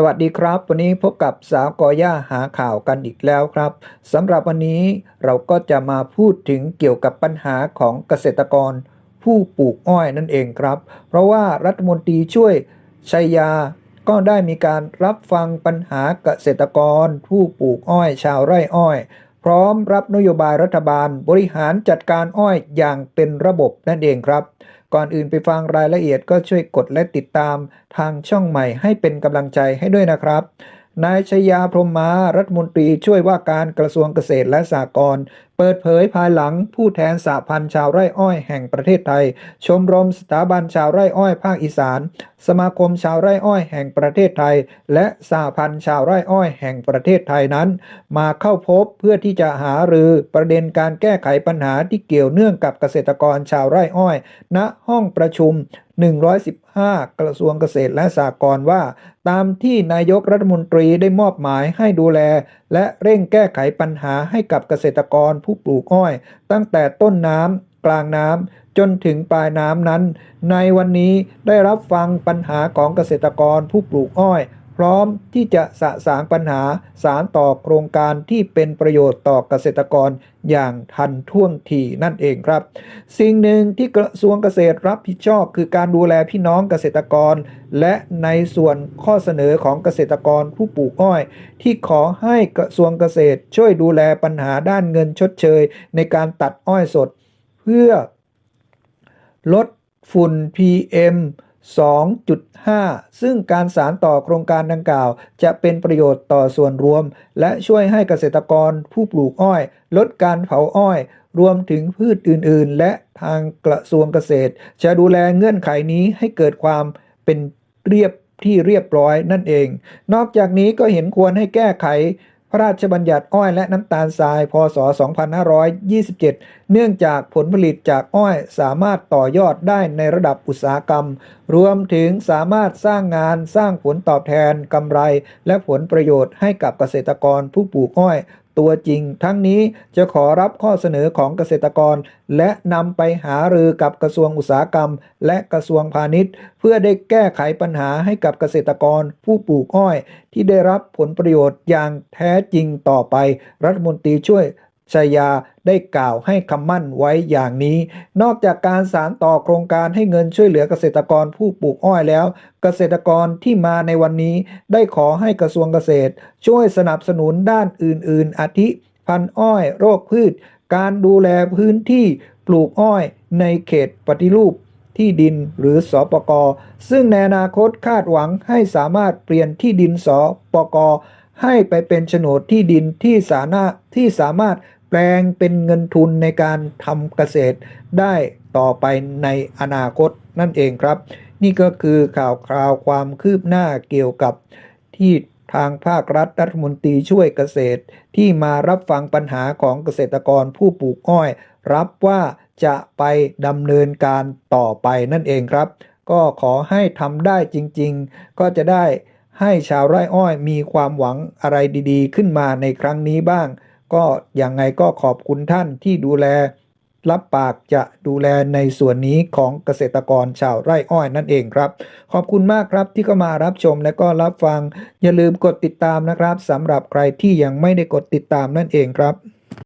สวัสดีครับ วันนี้พบกับสาวกอย่าหาข่าวกันอีกแล้วครับสำหรับวันนี้เราก็จะมาพูดถึงเกี่ยวกับปัญหาของเกษตรกร ผู้ปลูกอ้อยนั่นเองครับ เพราะว่ารัฐมนตรีช่วยชัยยา ก็ได้มีการรับฟังปัญหาเกษตรกร ผู้ปลูกอ้อย ชาวไร่อ้อย พร้อมรับนโยบายรัฐบาลบริหารจัดการอ้อยอย่างเป็นระบบนั่นเองครับ ก่อนอื่นไปฟังรายละเอียดก็ช่วยกดและติดตามทางช่องใหม่ให้เป็นกำลังใจให้ด้วยนะครับนายชยาพรหมมารัฐมนตรีช่วยว่าการกระทรวงเกษตรและสหกรณ์ เปิดเผยภายหลังผู้แทนสหพันธ์ชาวไร่อ้อยแห่งประเทศไทย ชมรมสถาบันชาวไร่อ้อยภาคอีสาน สมาคมชาวไร่อ้อยแห่งประเทศไทย และสหพันธ์ชาวไร่อ้อยแห่งประเทศไทยนั้น มาเข้าพบเพื่อที่จะหารือประเด็นการแก้ไขปัญหาที่เกี่ยวเนื่องกับเกษตรกรชาวไร่อ้อย ณห้องประชุม 115 กระทรวงเกษตรและสหกรณ์ว่า ตามที่นายกรัฐมนตรีได้มอบหมายให้ดูแล และเร่งแก้ไขปัญหาให้กับเกษตรกรผผู้ปลูกอ้อย ตั้งแต่ต้นน้ำกลางน้ำจนถึงปลายน้ำนั้น ในวันนี้ได้รับฟังปัญหาของเกษตรกรผู้ปลูกอ้อย พร้อมที่จะสะสางปัญหาสารต่อโครงการที่เป็นประโยชน์ต่อเกษตรกรอย่างทันท่วงทีนั่นเองครับ สิ่งหนึ่งที่กระทรวงเกษตรรับผิดชอบ คือการดูแลพี่น้องเกษตรกร และในส่วนข้อเสนอของเกษตรกรผู้ปลูกอ้อย ที่ขอให้กระทรวงเกษตรช่วยดูแลปัญหาด้านเงินชดเชย ในการตัดอ้อยสด เพื่อลดฝุ่น PM 2.5 ซึ่งการสารต่อโครงการดังกล่าว จะเป็นประโยชน์ต่อส่วนรวม และช่วยให้เกษตรกรผู้ปลูกอ้อย ลดการเผาอ้อย รวมถึงพืชอื่น ๆ และทางกระทรวงเกษตร จะดูแลเงื่อนไขนี้ให้เกิดความเป็นเรียบที่เรียบร้อยนั่นเอง นอกจากนี้ก็เห็นควรให้แก้ไข พระราชบัญญัติอ้อยและน้ำตาลทราย พศ 2527 เนื่องจากผลผลิตจากอ้อยสามารถต่อยอดได้ในระดับอุตสาหกรรม รวมถึงสามารถสร้างงานสร้างผลตอบแทนกำไร และผลประโยชน์ให้กับเกษตรกรผู้ปลูกอ้อย ตัวจริง ทั้งนี้จะขอรับข้อเสนอของเกษตรกร และนำไปหารือกับกระทรวงอุตสาหกรรม และกระทรวงพาณิชย์ เพื่อได้แก้ไขปัญหาให้กับเกษตรกร ผู้ปลูกอ้อย ที่ได้รับผลประโยชน์อย่างแท้จริงต่อไป รัฐมนตรีช่วย ชัยาได้กล่าวให้คำมั่นไว้อย่างนี้ นอกจากการสารต่อโครงการให้เงินช่วยเหลือเกษตรกรผู้ปลูกอ้อยแล้ว เกษตรกรที่มาในวันนี้ได้ขอให้กระทรวงเกษตร ช่วยสนับสนุนด้านอื่น ๆ อาทิ พันอ้อย โรคพืช การดูแลพื้นที่ปลูกอ้อยในเขตปฏิรูปที่ดินหรือสอปกซึ่งในอนาคตคาดหวังให้สามารถเปลี่ยนที่ดินสอปกให้ไปเป็นโฉนดที่ดินที่สานาที่สามารถ แปลงเป็นเงินทุนในการทำเกษตรได้ต่อไปในอนาคตนั่นเองครับ นี่ก็คือข่าวคราวความคืบหน้าเกี่ยวกับที่ทางภาครัฐรัฐมนตรีช่วยเกษตร ที่มารับฟังปัญหาของเกษตรกรผู้ปลูกอ้อย รับว่าจะไปดำเนินการต่อไปนั่นเองครับ ก็ขอให้ทำได้จริงๆ ก็จะได้ให้ชาวไร่อ้อยมีความหวังอะไรดีๆ ขึ้นมาในครั้งนี้บ้าง ก็อย่างไงก็ขอบคุณท่านที่ดูแล รับปากจะดูแลในส่วนนี้ของเกษตรกรชาวไร่อ้อยนั่นเองครับ ขอบคุณมากครับที่เข้ามารับชมและก็รับฟัง อย่าลืมกดติดตามนะครับสำหรับใครที่ยังไม่ได้กดติดตามนั่นเองครับ